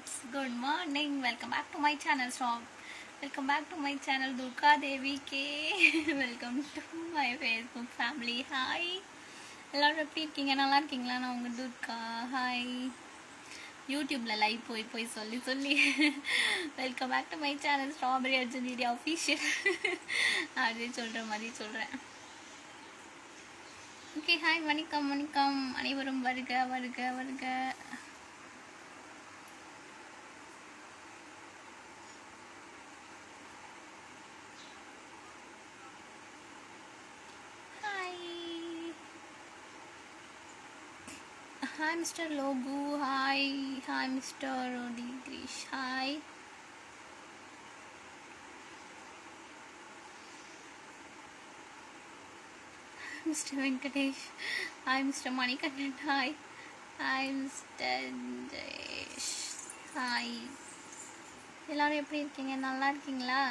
Friends good morning welcome back to my channel stop welcome back to my channel Durga Devi K welcome to my Facebook family hi எல்லோரும் எப்படி இருக்கீங்க? நல்லா இருக்கீங்களா? நான் உங்கள் Durga. Hi யூடியூப்பில் லைவ் போய் போய் சொல்லி சொல்லி. Welcome back to my channel strawberry Arjun DD official அப்படியே சொல்கிற மாதிரி சொல்கிறேன் ஓகே ஹாய் வணக்கம் வணக்கம். அனைவரும் வருக வருக வருக. hi mister Logu hi hi mister rowdy Girish hi mister Venkatesh hi mister Manikandan hi hi mister Jayesh hi எல்லாரும் எப்படி இருக்கீங்க நல்லா இருக்கீங்களா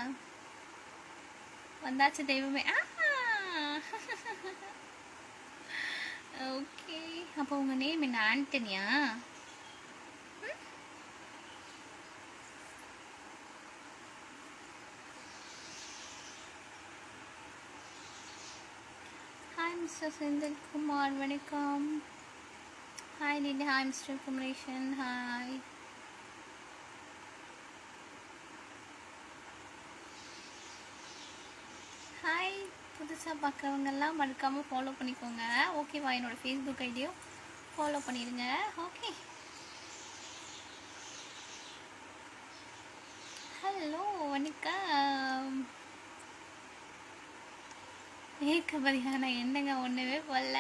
வந்தாச்சு தெய்வமே ஓகே. அப்போ உங்கள் நேம் என்ன ஆண்டனியா? ஹாய் மிஸ்டர் செந்தில்குமார் வணக்கம். Hi DD hi mister Kumaresan hi புதுசாக பார்க்குறவங்கெல்லாம் மறக்காமல் ஃபாலோ பண்ணிக்கோங்க. ஓகேவா என்னோடய ஃபேஸ்புக் ஐடியும் ஃபாலோ பண்ணிடுங்க. ஓகே ஹலோ வணக்கம். ஏற்கபதியா நான் என்னங்க ஒன்றுமே போடல.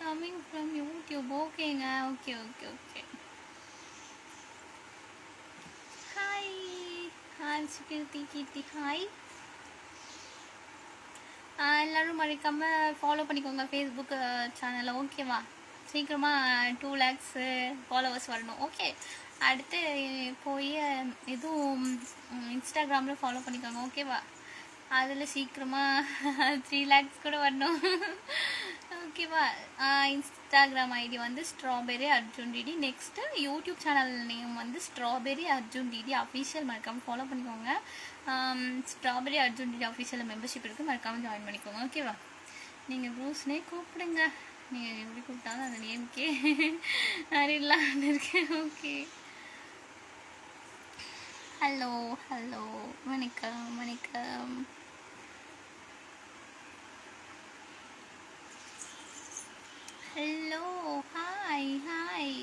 கம்மிங் ஃப்ரம் யூடியூப் ஓகேங்க okay okay okay hi hi Keerthi Keerthi hi எல்லோரும் மறக்காமல் ஃபாலோ பண்ணிக்கோங்க ஃபேஸ்புக் சேனலை ஓகேவா சீக்கிரமாக டூ லேக்ஸு ஃபாலோவர்ஸ் வரணும். ஓகே அடுத்து போய் எதுவும் இன்ஸ்டாகிராமில் ஃபாலோ பண்ணிக்கோங்க. ஓகேவா அதில் சீக்கிரமாக த்ரீ லேக்ஸ் கூட வரணும். ஓகேவா இன்ஸ்டாகிராம் ஐடி வந்து strawberry Arjun DD next YouTube channel name வந்து ஸ்ட்ராபெரி அர்ஜுன் டிடி அஃபீஷியல் மறக்காமல் ஃபாலோ பண்ணிக்கோங்க. Strawberry Arjun DD official membership இருக்குது மறக்காமல் ஜாயின் பண்ணிக்கோங்க. ஓகேவா நீங்கள் ப்ரூஸ்னே கூப்பிடுங்க. நீங்கள் எப்படி கூப்பிட்டாலும் அந்த நேம்கே அறியலான்னு இருக்கேன் ஓகே ஹலோ ஹலோ வணக்கம் வணக்கம். ஹலோ ஹாய் ஹாய்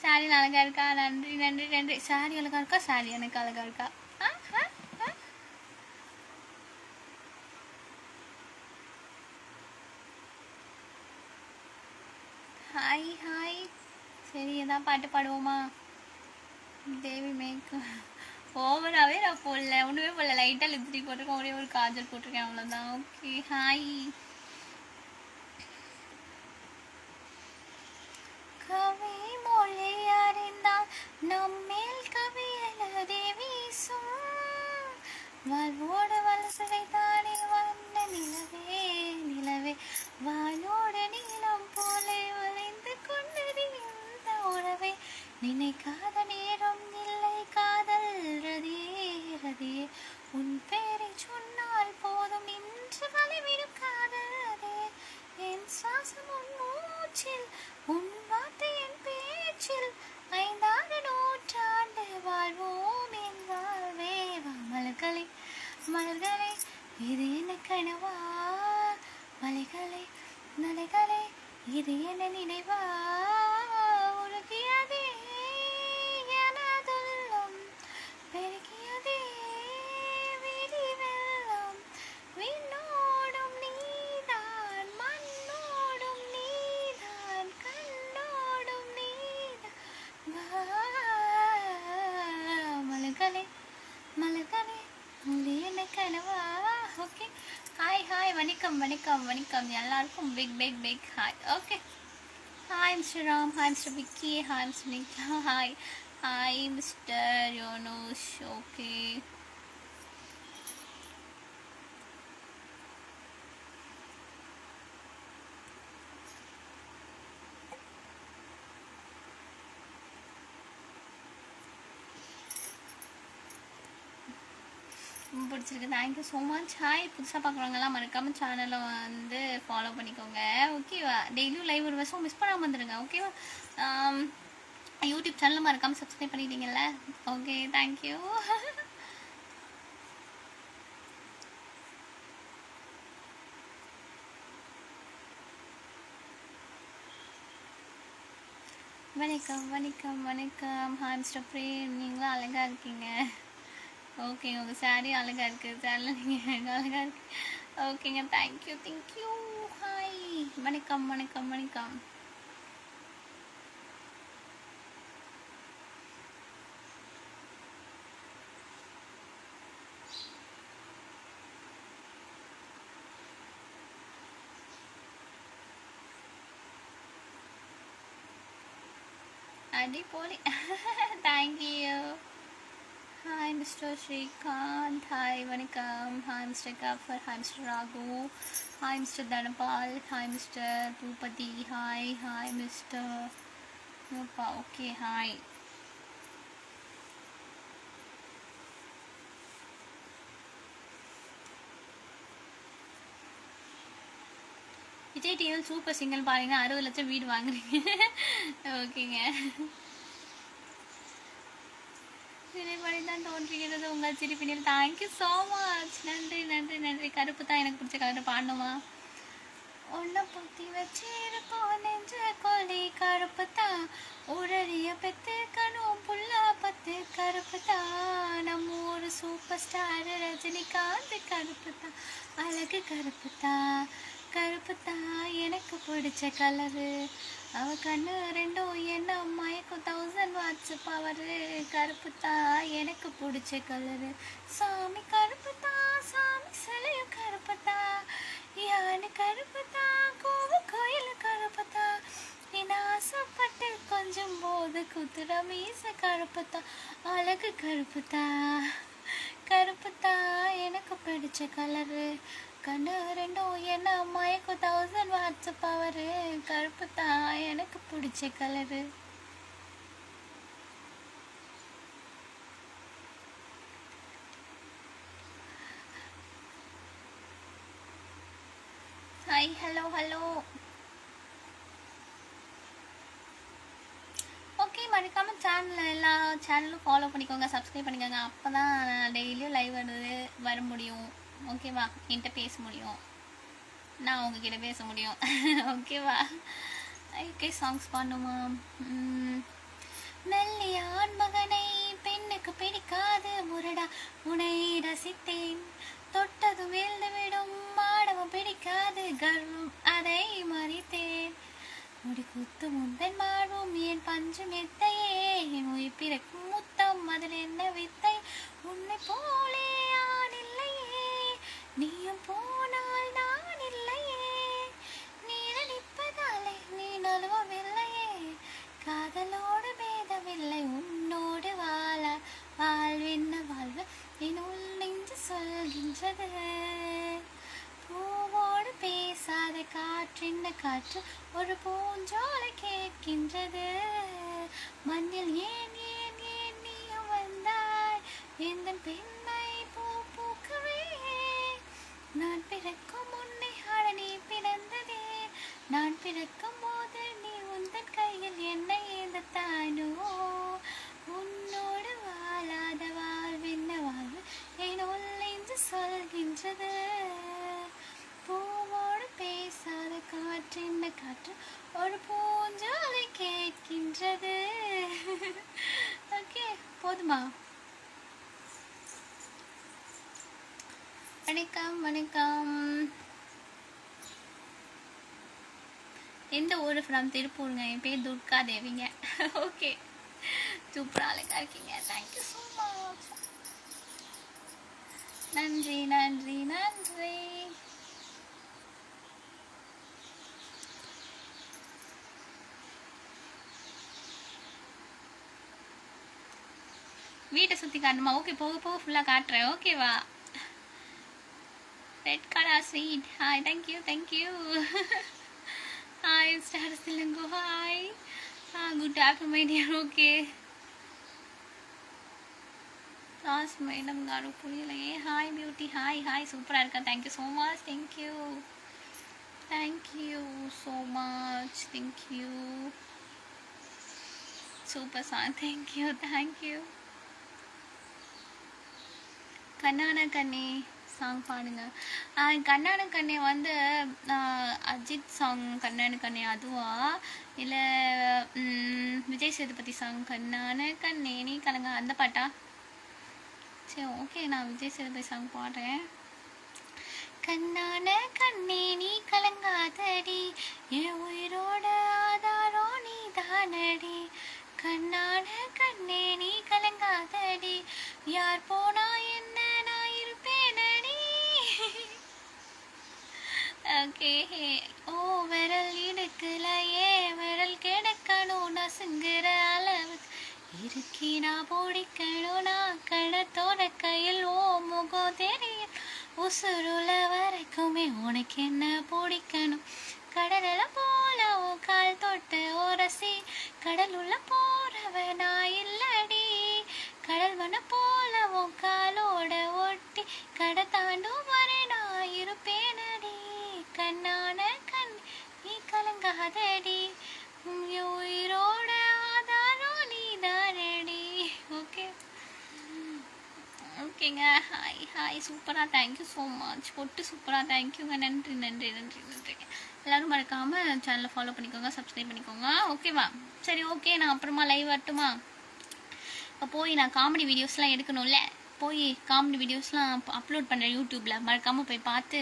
சாரி அழகா இருக்கா? நன்றி நன்றி நன்றி. சாரி அழகா இருக்கா? சாரி எனக்கு அழகா இருக்கா? ஹாய் ஹாய் சரி எதாவது பாட்டு பாடுவோமா? தேவி மேக் ஓவராகவே நான் போடல. ஒன்றுமே போடல. லைட்டாக லிப்ஸ்டிக் போட்டிருக்கேன். ஒரே ஒரு காஜல் போட்டிருக்கேன். அவ்வளோதான் ஓகே ஹாய் கவி மொழி அறிந்தால் நம்மேல் கவி எழுதி வீசும். வாழ்வோடு வலசலை தானே வந்த நிலவே நிலவே. வானோடு நீளம் போல வளைந்து கொண்டது இந்த உறவே. நினைக்காத என்ன கனவா மலைகளே நலைகளே இது என்ன நினைவா வணக்கம் வணக்கம் வணக்கம். எல்லாருக்கும் பிக் பிக் big hi okay hi mister Ram hi mister Vicky hi mister நிக்லா hi hi mister யோனோஷ் ஓகே பிடிச்சிருக்கு. Thank you so much hi புதுசாக பார்க்குறவங்கலாம் மறக்காம சேனலை வந்து ஃபாலோ பண்ணிக்கோங்க. ஓகேவா டெய்லியும் லைவ் ஒரு வருஷம் மிஸ் பண்ணாமல் வந்துடுங்க ஓகேவா யூடியூப் சேனலை மறக்காமல் சப்ஸ்கிரைப் பண்ணிட்டீங்கல்ல? ஓகே தேங்க்யூ வணக்கம் வணக்கம் வணக்கம். ஹாய் மிஸ்டர் பிரேம் நீங்களும் அழகாக இருக்கீங்க. ஓகே உங்கள் சாரி அழகாக இருக்குது சேரில் நீங்கள் அழகாக இருக்கு ஓகேங்க தேங்க்யூ தேங்க்யூ ஹாய் வணக்கம் வணக்கம் வணக்கம் அடிப்போலி thank you hi mister Srikanth hi வணக்கம் hi mister Gaffar hi mister Raghu hi mister Dhanapal hi mister Boopathi hi hi mister okay hi Vijay டிவியில் சூப்பர் சிங்கல் பாருங்க. அறுபது லட்சம் வீடு வாங்குறீங்க. ஓகேங்க. தான் தோன்றுகிறது உங்கள் சிரிப்பினில். தேங்க்யூ ஸோ மச் நன்றி நன்றி நன்றி. கருப்பு தான் எனக்கு பிடிச்ச கலர் பாடணுமா? உன்னை புத்தி வச்சிருக்கோம் நெஞ்ச கொலி கருப்பு தான் உடறிய பெத்து கணும் புல்லா பத்து கருப்பு தான். நம்ம ஒரு சூப்பர் ஸ்டார் ரஜினிகாந்த் கருப்பு தான். அழகு கருப்பு தான். கருப்பு தான் எனக்கு பிடிச்ச கலரு அவ கண்ணு ரெண்டும் என்ன மயக்கும் தௌசண்ட் வாட்ஸ் பவரு கருப்பு தான் எனக்கு பிடிச்ச கலரு சாமி கருப்பு தான் சாமி சிலையும் கருப்பு தான் யானை கருப்பு தான் கோவில் கோயில் கருப்பு தான் ஆசைப்பட்டு கொஞ்சம் போது குதிர மீச கருப்பு தான் அழகு கருப்பு கருப்புத்தா கருப்பு எனக்கு பிடிச்ச கலரு கண்ணு ரெண்டும் என்ன மயக்கும்? தௌசண்ட் வாட்ஸ் பவரு கருப்பு தான். எனக்கு பிடிச்ச colour hi hello hello okay மறக்காம சேனலில் எல்லா சேனலும் ஃபாலோ பண்ணிக்கோங்க சப்ஸ்கிரைப் பண்ணிக்கோங்க. அப்போ தான் டெய்லியும் லைவ் வருது வர முடியும். ஓகேவா என்கிட்ட பேச முடியும். நான் உங்ககிட்ட பேச முடியும். ஓகேவா ஓகே சாங்ஸ் பண்ணுமா நல்லியான் மகனை பெண்ணுக்கு பிடிக்காது முரடா உனை ரசித்தேன். தொட்டது வீழ்ந்து விடும் மாடவும் பிடிக்காது கர்வம் அதை மறித்தேன். முடி குத்து முந்தன் மாறும் என் பஞ்சு மெத்தையே என் உயிர் பிறக்கும் முத்தம் அதில் என்ன வித்தை? உன்னை போ நீயும் போனால் நான் இல்லையே. நீ நிற்பதாலே நீ நழுவமில்லையே காதலோடு பேதமில்லை உன்னோடு வாழ. வாழ்வென்ன வாழ்வு என் உள் நெஞ்சு சொல்கின்றது. பூவோடு பேசாத காற்றின்ன காற்று ஒரு பூஞ்சோலை கேட்கின்றது. மண்ணில் ஏன் ஏன் ஏன் நீயும் வந்தாய்? எந்த பெண் நான் பிறக்கும் முன்னை ஆட நீ பிறந்ததே. நான் பிறக்கும் போது நீ உந்தன் கையில் என்னை ஏந்தத்தானோ உன்னோடு வாழாத வாழ்வென்ன வாழ்வு என் உள்ளென்று சொல்கின்றது. பூவோடு பேசாத காற்றின்ன காற்று ஒரு பூஞ்சோலை கேட்கின்றது. ஓகே போதுமா? வணக்கம் வணக்கம். எந்த ஊர் ஃப்ரம் திருப்பூருங்க. என் பேர் துர்கா தேவிங்க ஓகே சூப்பராக அழகாக இருக்கீங்க தேங்க்யூ ஸோ மச் நன்றி நன்றி நன்றி. வீட்டை சுற்றி காட்டணுமா? ஓகே போக போக ஃபுல்லாக காட்டுறேன். ஓகேவா red colour sweet hi thank you thank you hi star சிலங்கோ hi good after my dear okay loss madam காரு புரியலையே ஹாய் பியூட்டி ஹாய் ஹாய் சூப்பராக இருக்கா thank you so much thank you thank you so much thank you super song thank you thank you கண்ணான கண்ணே song பாடுங்க. ஆஹ் கண்ணான கண்ணே வந்து அஜித் சாங் கண்ணான கண்ணே அதுவா? இல்லை விஜய் சேதுபதி சாங் கண்ணான கண்ணே நீ கலங்க. அந்த பாட்டா? சரி ஓகே நான் விஜய் சேதுபதி சாங் பாடுறேன். கண்ணான கண்ணே நீ கலங்காதடி. என் உயிரோட ஆதாரோ நீ தானடி கண்ணான கண்ணே நீ கலங்காதடி. யார் போனா என்ன ஓகே. ஓ விரல் இடுக்கலையே விரல் கிடக்கணும் நசுங்குற அளவுக்கு. இருக்கி நான் பிடிக்கணும் நான் கடத்தோட கையில் ஓ முகம் தெரியும். உசுருல வரைக்குமே உனக்கு என்ன பிடிக்கணும்? கடலில் போல ஓ கால் தொட்டு ஓரசி கடலுள்ள போறவ நான் இல்லடி. கடல் மன போல உன் காலோட ஒட்டி. கடை தாண்டும் பேனடி கண்ணான கண் நீ கலங்காதடி. உயிரோட ஆதாரம் நீ தானடி. ஓகே ஓகேங்க ஹாய் ஹாய் சூப்பராக தேங்க்யூ ஸோ மச் பொட்டு சூப்பராக தேங்க்யூங்க நன்றி நன்றி நன்றி நன்றி. எல்லோரும் மறக்காமல் சேனலை ஃபாலோ பண்ணிக்கோங்க சப்ஸ்கிரைப் பண்ணிக்கோங்க. ஓகேவா சரி ஓகே நான் அப்புறமா லைவ் வரட்டுமா இப்போ போய் நான் காமெடி வீடியோஸ்லாம் எடுக்கணும்ல? போய் காமெடி வீடியோஸ்லாம் அப்லோட் பண்ணுறேன் யூடியூப்பில் மறக்காமல் போய் பார்த்து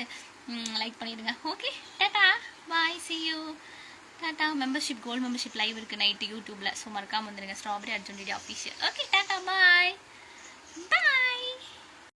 லைக் பண்ணிடுங்க. Okay tata bye see you tata membership gold membership live இருக்குது நைட்டு யூடியூப்பில் ஸோ மறக்காமல் வந்துடுங்க. Strawberry Arjun ready official okay tata bye bye